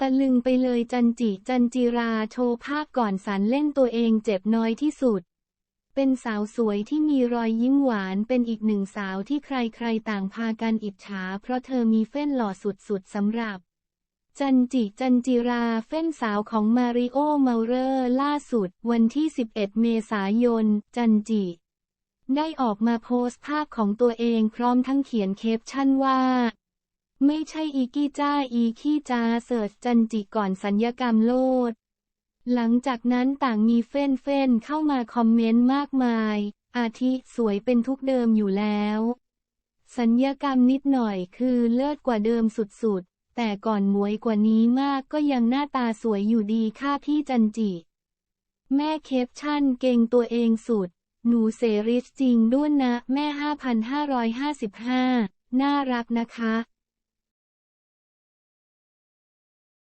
ตะลึงไปเลยจันจิจันจิราโชว์ภาพก่อนสันเล่นตัวเองเจ็บน้อยที่สุด เป็นสาวสวยที่มีรอยยิ้มหวานเป็นอีกหนึ่งสาวที่ใครๆต่างพากันอิจฉา เพราะเธอมีเฟ้นหล่อสุดๆสำหรับ จันจิจันจิราเฟ้นสาวของมาริโอเมาเรอร์ล่าสุด วันที่ 11 เมษายน จันจิ ได้ออกมาโพสต์ภาพของตัวเองพร้อมทั้งเขียนเคปชั่นว่า ไม่ใช่อีกี้จ้าอีขี้จ้าเสิร์ชจันจิก่อนสัญญกรรมโลด หลังจากนั้นต่างมีเฟ้นเฟ้นเข้ามาคอมเมนต์มากมาย อาทิสวยเป็นทุกเดิมอยู่แล้ว สัญญกรรมนิดหน่อยคือเลิศกว่าเดิมสุดๆ แต่ก่อนมวยกว่านี้มากก็ยังหน้าตาสวยอยู่ดีค่ะพี่จันจิ แม่เคปชั่นเก่งตัวเองสุด หนูเสริชจริงด้วยนะ แม่ 5,555 น่ารักนะคะ